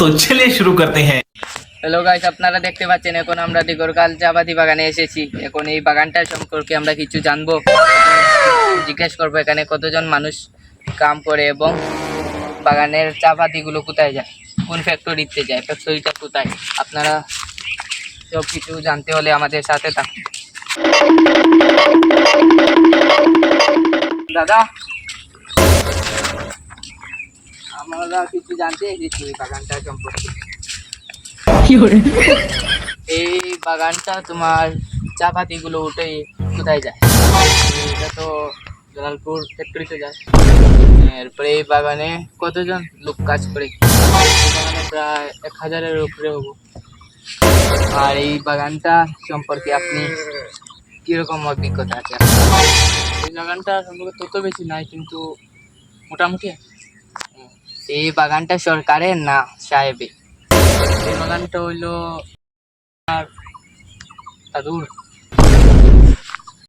তো ছেলে শুরু করতে হ্যাঁ। হ্যালো গাইস আপনারা দেখতে পাচ্ছেন, এখন আমরা দিগরকাল জাবাদি বাগানে এসেছি। এখন এই বাগানটার সম্পর্কে আমরা কিছু জানব। জিজ্ঞেস করব এখানে কতজন মানুষ কাম করে এবং বাগানের চাপাতিগুলো কোথায় যায়, কোন ফ্যাক্টরিতে যায় ফ্যাক্টরিটা কোথায়? আপনারা সব কিছু জানতে হলে আমাদের সাথে থাকুন। দাদা আমরা কিছু জানতে এসেছি এই বাগানটা সম্পর্কে। এই বাগানটা তোমার চা পাতিগুলো উঠে কোথায় যায়? এটা তো জালালপুর ফ্যাক্টরিতে যায়। এরপরে এই বাগানে কতজন লোক কাজ করে? বাগানে প্রায় এক হাজারের উপরে হব। আর এই বাগানটা সম্পর্কে আপনি কীরকম অভিজ্ঞতা আছে? এই বাগানটা সম্পর্কে তত বেশি নাই কিন্তু মোটামুটি আছে। এই বাগানটা সরকারের? না সাহেবের। এই বাগানটা হইল দাদুর